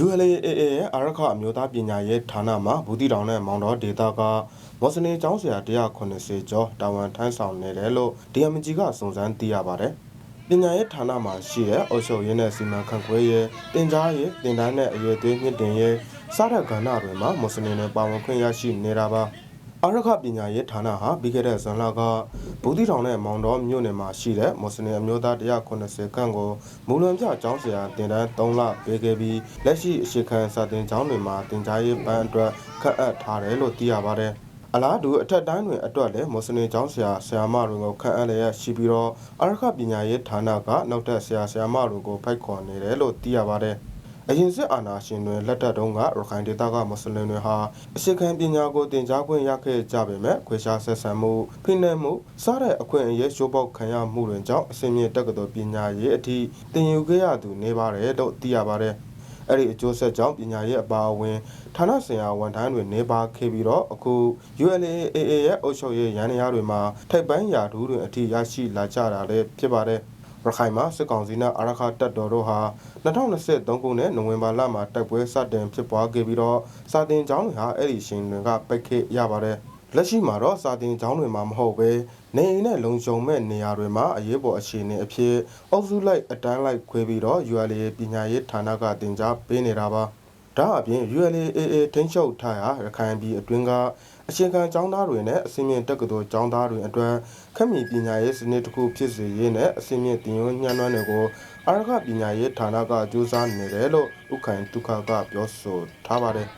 ULAA ရဲ့အာရခအမျိုးသားပညာရေးဌာနမှဘူးတီတောင်နဲ့မောင်တော်ဒေတာကမော်စနေကျောင်းဆရာ180ကျော်တာဝန်ထမ်းဆောင်နေတယ်လို့ DMG ကစုံစမ်းသိရပါတယ်။ပညာရေးဌာနမှာရှိတဲ့အုပ်ချုပ်ရေးနဲ့စီမံခန့်ခွဲရေးတင် जा ရေးတင်တန်းနဲ့အရွယ်သွေးမြင့်တင်ရေးစားတဲ့ကဏ္ဍတွေမှာမော်စနေတွေပါဝင်ခွင့်ရရှိနေတာပါ။ အာရခပညာရေးဌာနဟာပြီးခဲ့တဲ့ဇွန်လကဘူးတီတောင်နဲ့မောင်တော်မြို့နယ်မှာရှိတဲ့မော်စနေအမျိုးသား180ခန့်ကိုမူလွန်ပြကျောင်းဆရာတင်တန်း3လပေးခဲ့ပြီးလက်ရှိအရှိခံစာတင်ကျောင်းတွေမှာတင် जा ရေးပန်းအတွက်ခန့်အပ်ထားတယ်လို့သိရပါတယ်။အလားတူအထက်တိုင်းတွင်အတွက်လည်းမော်စနေကျောင်းဆရာဆရာမတွေကိုခန့်အပ်လျက်ရှိပြီးတော့အာရခပညာရေးဌာနကနောက်ထပ်ဆရာဆရာမတွေကိုဖိုက်ခေါ်နေတယ်လို့သိရပါတယ်။ အရင်စစ်အာဏာရှင်တွေလက်ထက်တုန်းကရခိုင်ဒေသကမွတ်စလင်တွေဟာအရှိခံပညာကိုသင်ကြားခွင့်ရခဲ့ကြပေမဲ့ခွေရှားဆက်ဆံမှုဖိနှိပ်မှုစားတဲ့အခွင့်အရေးရှိုးပေါက်ခံရမှုတွေကြောင့်အစင်းမြင့်တက္ကသိုလ်ပညာရေးအထိသင်ယူခဲ့ရသူနေပါတယ်လို့သိရပါတယ်။အဲ့ဒီအကျိုးဆက်ကြောင့်ပညာရေးအပါအဝင်ဌာနဆိုင်ရာဝန်ထမ်းတွေနေပါခဲ့ပြီးတော့အခု ULAA ရဲ့အုပ်ချုပ်ရေးရန်ရာတွေမှာထိုက်ပန်းရာထူးတွေအထိရရှိလာကြတာလည်းဖြစ်ပါတယ်။ ရခိုင်မှာစစ်ကောင်စီနဲ့အာရခတပ်တော်တို့ဟာ2023ခုနှစ်နိုဝင်ဘာလမှာတိုက်ပွဲစတင်ဖြစ်ပွားခဲ့ပြီးတော့စာတင်ကျောင်းတွေဟာအဲ့ဒီရှင်တွေကပိတ်ခဲ့ရပါတယ်လက်ရှိမှာတော့စာတင်ကျောင်းတွေမှာမဟုတ်ပဲနေအိမ်နဲ့လုံခြုံမဲ့နေရာတွေမှာအရေးပေါ်အခြေအနေအဖြစ်အုပ်စုလိုက်အတန်းလိုက်ခွဲပြီးတော့ ULA ပညာရေးဌာနကတင် जा ပေးနေတာပါ ဒါအပြင် ULAA ထိန်းချုပ်ထားရာရခိုင်ပြည်အတွင်းကအချိန်ခံကျောင်းသားတွေနဲ့အစင်းမြင့်တက္ကသိုလ်ကျောင်းသားတွေအတွက်ခက်မီပညာရေးစနစ်တစ်ခုဖြစ်စေရေးနဲ့အစင်းမြင့်တင်ရွညှမ်းနှွမ်းတွေကိုအာရခပညာရေးဌာနကစူးစမ်းနေတယ်လို့ဥက္ကဋ္ဌဒုက္ခကပြောဆိုထားပါတယ်